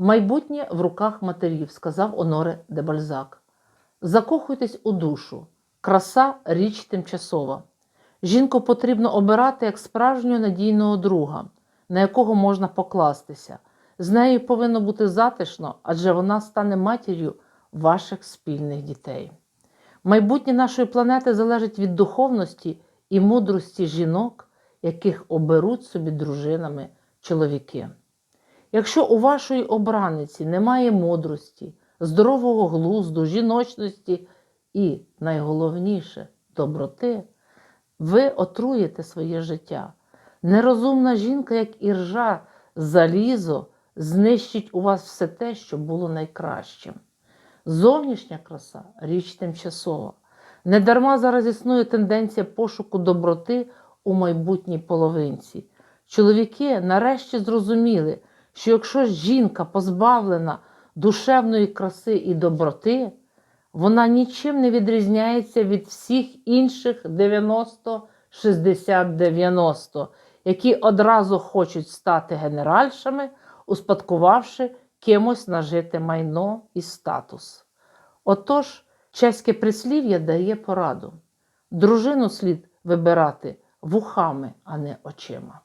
Майбутнє в руках матерів, сказав Оноре де Бальзак. Закохуйтесь у душу. Краса річ тимчасова. Жінку потрібно обирати як справжнього надійного друга, на якого можна покластися. З нею повинно бути затишно, адже вона стане матір'ю ваших спільних дітей. Майбутнє нашої планети залежить від духовності і мудрості жінок, яких оберуть собі дружинами чоловіки. Якщо у вашої обраниці немає мудрості, здорового глузду, жіночності і, найголовніше, доброти, ви отруєте своє життя. Нерозумна жінка, як іржа, залізо, знищить у вас все те, що було найкращим. Зовнішня краса річ тимчасова. Недарма зараз існує тенденція пошуку доброти у майбутній половинці. Чоловіки нарешті зрозуміли, що якщо жінка позбавлена душевної краси і доброти, вона нічим не відрізняється від всіх інших 90-60-90, які одразу хочуть стати генеральшами, успадкувавши кимось нажите майно і статус. Отож, чеське прислів'я дає пораду: дружину слід вибирати вухами, а не очима.